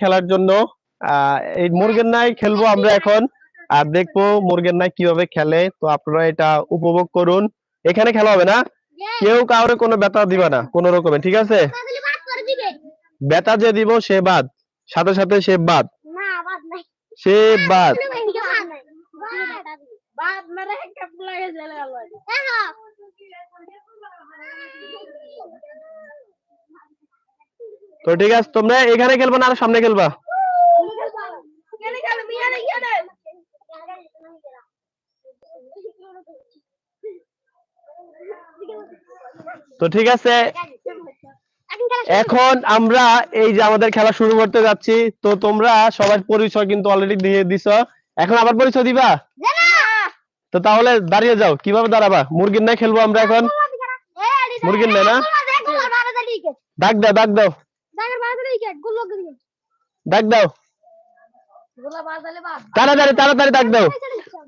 খেলার জন্য আহ, এই মুরগের নাই খেলব আমরা এখন। আর দেখব মুরগের নাই কীভাবে খেলে তো আপনারা এটা উপভোগ করুন। এখানে খেলা হবে না? কেউ কাউরে কোনো ব্যথা দিবে না কোনো রকমে ঠিক আছে? ব্যথা যে দিব সে বাদ সাথে সাথে সে বাদ। সে বাদ বাদ মেরে কাপ লাগে চলে গেল তো ঠিক আছে, তোমরা এখানে খেলবা না সামনে খেলবা। তো ঠিক আছে, এখন আমরা এই যে আমাদের খেলা শুরু করতে যাচ্ছি, তো তোমরা সবার পরিচয় কিন্তু অলরেডি দিয়ে দিছো। এখন আবার পরিচয় দিবা? তো তাহলে দাঁড়িয়ে যাও, কীভাবে দাঁড়াবা? মুরগির নাই খেলব আমরা এখন। মুরগির নাই না? ডাক দাও ডাক দাও। গোলা তাড়াতাড়ি তাড়াতাড়ি ডাক দাও।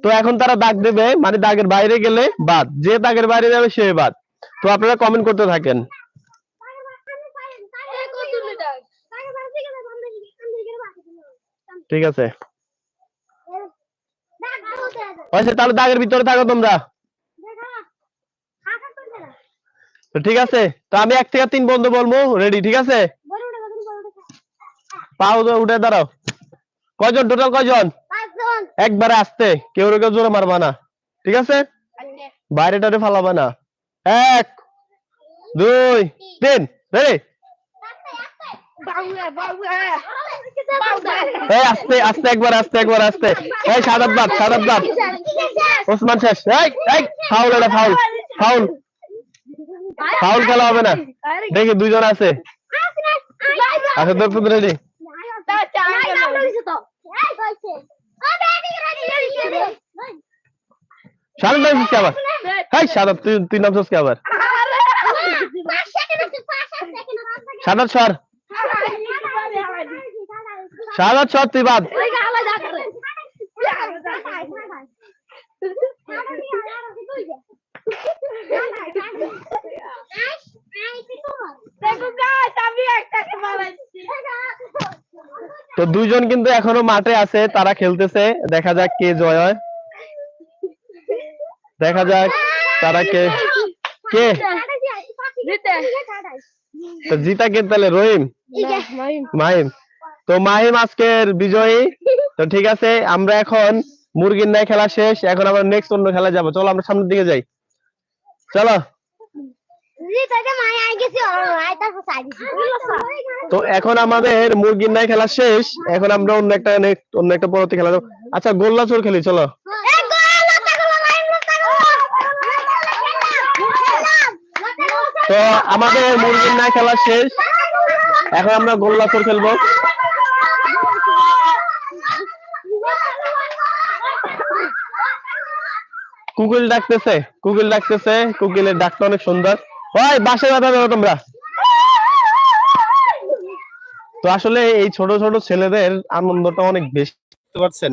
তো এখন তারা দাগ দেবে মানে দাগের বাইরে গেলে বাদ। যে দাগের বাইরে যাবে সে বাদ। তো আপনারা কমেন্ট করতে থাকেন। ঠিক আছে। আচ্ছা তাহলে দাগের ভিতরে থাকো তোমরা। তো ঠিক আছে। তো আমি এক থেকে তিন বন্ধু বলব। রেডি ঠিক আছে? পাও উঠে দাঁড়াও। কয়জন? টোটাল কয়জন? একবারে আসতে। কেউ কেউ জোরে মারবা না। ঠিক আছে? বাইরে টারে ফালাবা না। এক দুই তিন। রেডি এই আস্তে আস্তে একবার আস্তে একবার আস্তে। এই সাদাত বাদ সাদাত বাদ। ওসমান শেষ। এই এই ফাউল এটা ফাউল ফাউল ফাউল খেলা হবে না। দেখি দুইজন আছে। আচ্ছা পুত্র রেডি সাদাত তুই তুই নামছিস কে আবার সাদাত সর সাদাত সর তুই বাদ তো দুইজন কিন্তু এখনও মাঠে আছে, তারা খেলতেছে। দেখা যাক কে জয় হয়। দেখা যাক তারা কে কে? জিতা কে তাহলে, রহিম? মাহিম। তো মাহিম আজকের বিজয়ী। তো ঠিক আছে, আমরা এখন মুরগির নাই খেলা শেষ। এখন আমরা নেক্সট অন্য খেলা যাব। চলো, আমরা সামনের দিকে যাই। চলো। তো এখন আমাদের মুরগির নাই খেলা শেষ। এখন আমরা অন্য একটা অন্য একটা পরবর্তী খেলা আচ্ছা গোল্লা চোর খেলি চলো। তো আমাদের মুরগির নাই খেলা শেষ। এখন আমরা গোল্লা চোর খেলব। কুকিল ডাকতেছে কুকিল ডাকতেছে। কুকিলের ডাকটা অনেক সুন্দর। ওই বাসে বাধা দেবো তোমরা। তো আসলে এই ছোট ছোট ছেলেদের আনন্দটা অনেক বেশি। বুঝতে পারছেন?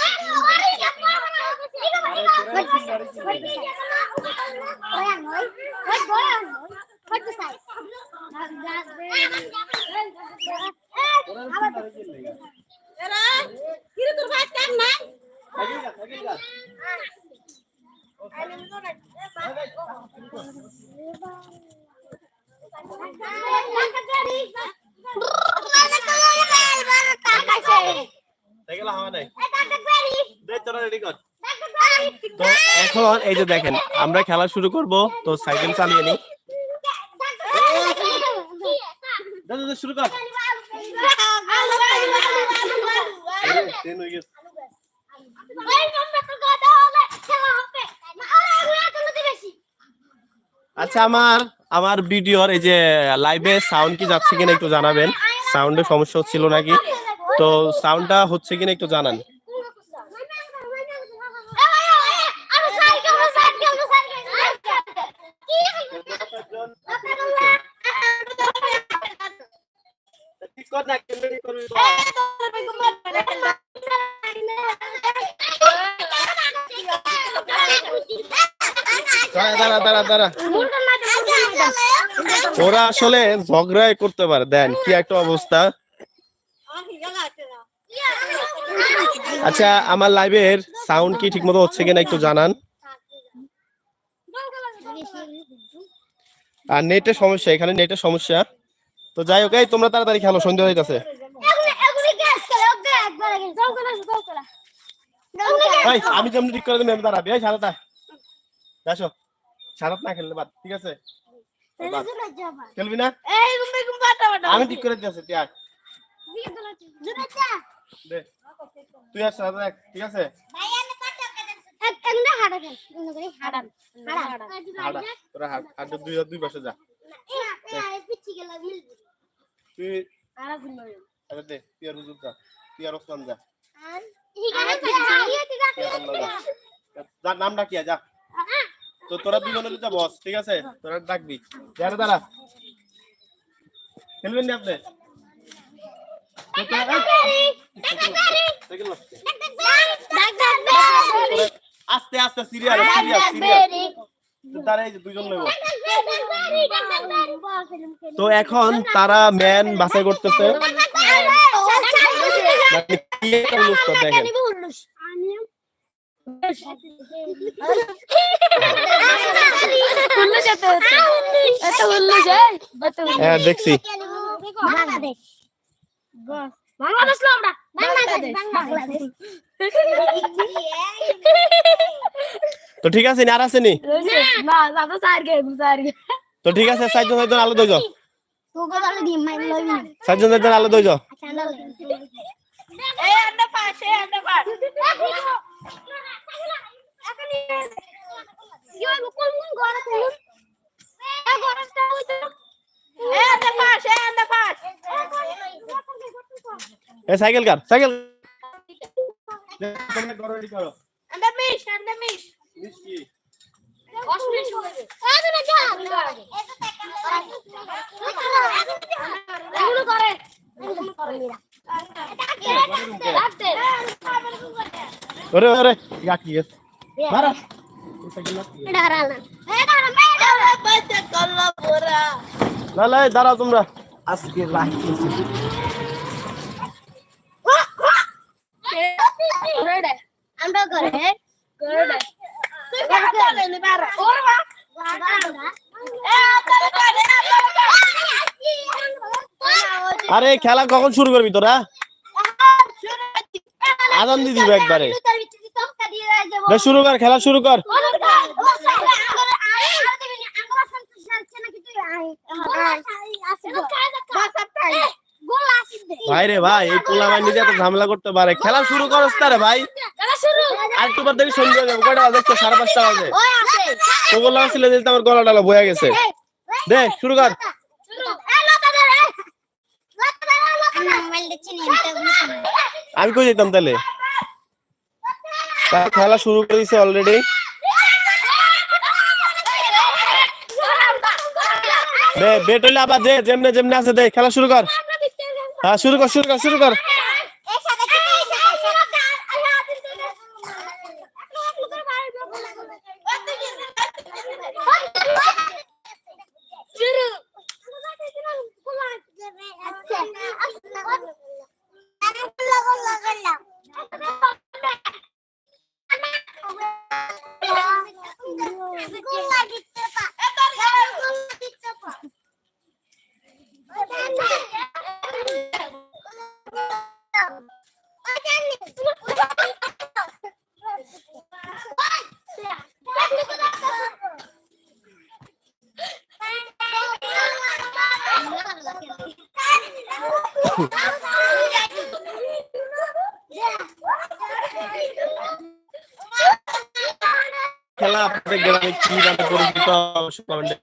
তো এখন এই যে দেখেন আমরা খেলা শুরু করব তো সাইকেল চালিয়ে নিই। দে, শুরু কর। আচ্ছা আমার আমার ভিডিওর এই যে লাইভে সাউন্ড কি যাচ্ছে কিনা একটু জানাবেন। সাউন্ডের সমস্যা হচ্ছিল নাকি? তো সাউন্ডটা হচ্ছে কিনা একটু জানান। দাঁড়া দাঁড়া দাঁড়া। ওরা আসলে ঝগড়াই করতে পারে। দেন কি একটা অবস্থা। আচ্ছা আমার লাইভের সাউন্ড কি ঠিকমতো হচ্ছে কিনা একটু জানান। আর নেটের সমস্যা এখানে নেটের সমস্যা। তো যাই হোক এই তোমরা তাড়াতাড়ি খেলো সন্ধ্যা হইতাছে। আমি যেমন ঠিক করে দিলাম দাঁড়াবি। এই সারাটা আসো সারাত না খেললে বাদ ঠিক আছে? খেলবি না? আমি ঠিক করে দিয়েছি তুই দে তুই এক, ঠিক আছে? তোরা হাট হাট দুই দুই পাশে যা। তুই আরে দে তুই আর হুজুর যা। তুই আর ওসমান যা। যা। নাম ডাকিয়া যা। তো তোরা দুজন যা বস ঠিক আছে? তোরা ডাকবি। দাঁড়া দাঁড়া। খেলবেন না আপনি তো তোরা- এই, সাইকেল নাও। আস্তে আস্তে সিরিয়াল সিরিয়াল সিরিয়াল তারা এই যে দুজন নেব তো এখন তারা ম্যান বাছাই করতেছে মানে দেখেন হ্যাঁ দেখছি বাংলাদেশ না আমরা। বাংলাদেশ বাংলাদেশ। তো ঠিক আছে নি আর আছে নি? না দাদা সার গে সার গে তো ঠিক আছে সাইজন সাইজন আলো দইজ। তোকে বলে দিই মাই লবি সাইজন সাইজন আলো দইজ। আচ্ছা এই আন্ডা পাস ইয়ো কোন কোন গড়া তুই? এ গড়াটা হইতো এই আন্ডা পাস এই আন্ডা পাস এ সাইকেল কার সাইকেল তোমরা ঘর রেডি করো আন্ডা মিস আন্ডা মিস মিষ্টি অসমিস হবে এ তুমি যা এগুলো করে এগুলো করে? মেরা। রাখতে ওরে ওরে ইয়া কি গেছে মারা সাইকেল না এটা হারালা এটা হারালা মেরা বাচ্চা কল্লা পোরা না না দাঁড়াও তোমরা আজকে লাইভ রেডে আমরা করে রেডে তুই কাটা লে বারা ওরবা এ আতালে কাটে আতালে আরে, খেলা কখন শুরু করবি তোরা? আজান দিয়ে দিবে একবারে। শুরু কর, খেলা শুরু কর। ভাই রে ভাই, এই পোলা ভাই নিজে এত ঝামেলা করতে পারে। খেলা শুরু করস তারে ভাই। আর একটু পর দেখি সন্ধ্যা যাবে। কয়টা বাজে? দেখছ সাড়ে পাঁচটা বাজে। তোগুলো ছিল দিতে আমার গলা ডালা বয়া গেছে। দে, শুরু কর। আমি কই যেতাম তাহলে? খেলা শুরু করে দিছে অলরেডি বেট হইলে আবার দে, যেমনে যেমনে আছে, দে, খেলা শুরু কর। হ্যাঁ শুরু কর শুরু কর শুরু কর। Голубики. খেলা আপনাদের গ্রামে কি নামে পরিচিত অবশ্যই কমেন্টে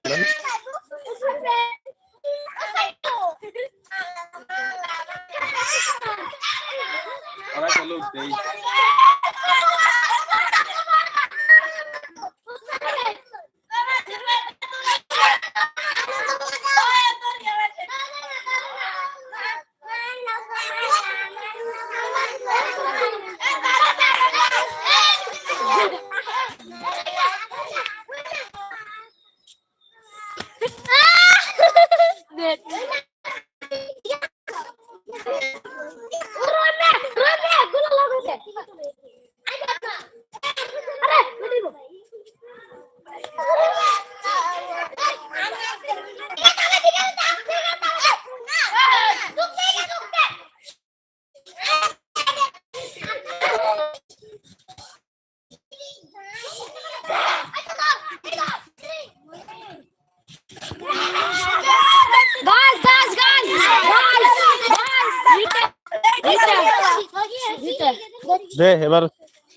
দে এবার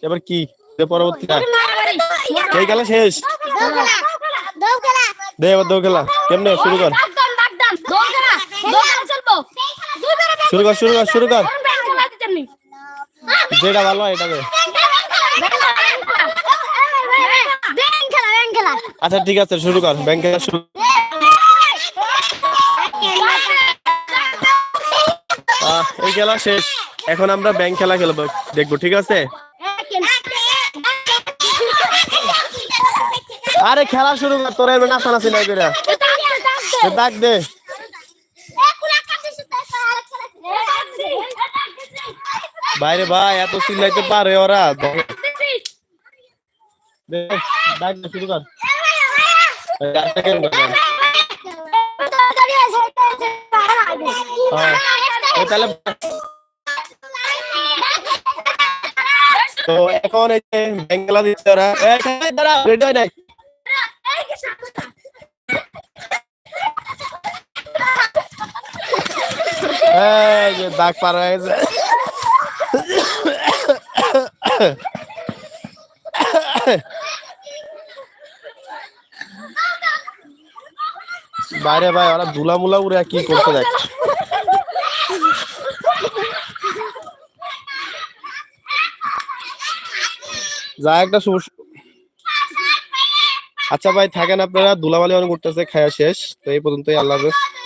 এবার কি? দে পরবর্তী। এই খেলা শেষ? দে এবার দৌ খেলা। কেমনে? শুরু কর। শুরু কর শুরু কর শুরু কর। যেটা ভালো এটা দে আচ্ছা ঠিক আছে, শুরু কর। ব্যাংক খেলা শুরু। এই খেলা শেষ। এখন আমরা ব্যাংক খেলা খেলব। দেখব ঠিক আছে? আরে খেলা শুরু কর তোরা এবার নাচানাচি নাই করে ডাক দে। বাইরে ভাই এত চিল্লাইতে পারে ওরা। ডাক দে শুরু কর। তাহলে তো এখন এই যে এই, এই, দাঁড়া রেডি হয় নাই? দাগ পার হয়ে বাইরে ভাই ওরা ধুলা মুলা উড়ে কি করতে দেখ। যা একটা শুভ- আচ্ছা ভাই, থাকেন আপনারা দুলাবালি অনেক উঠতেছে খায়া শেষ। তো এই পর্যন্তই, আল্লাহ হাফেজ।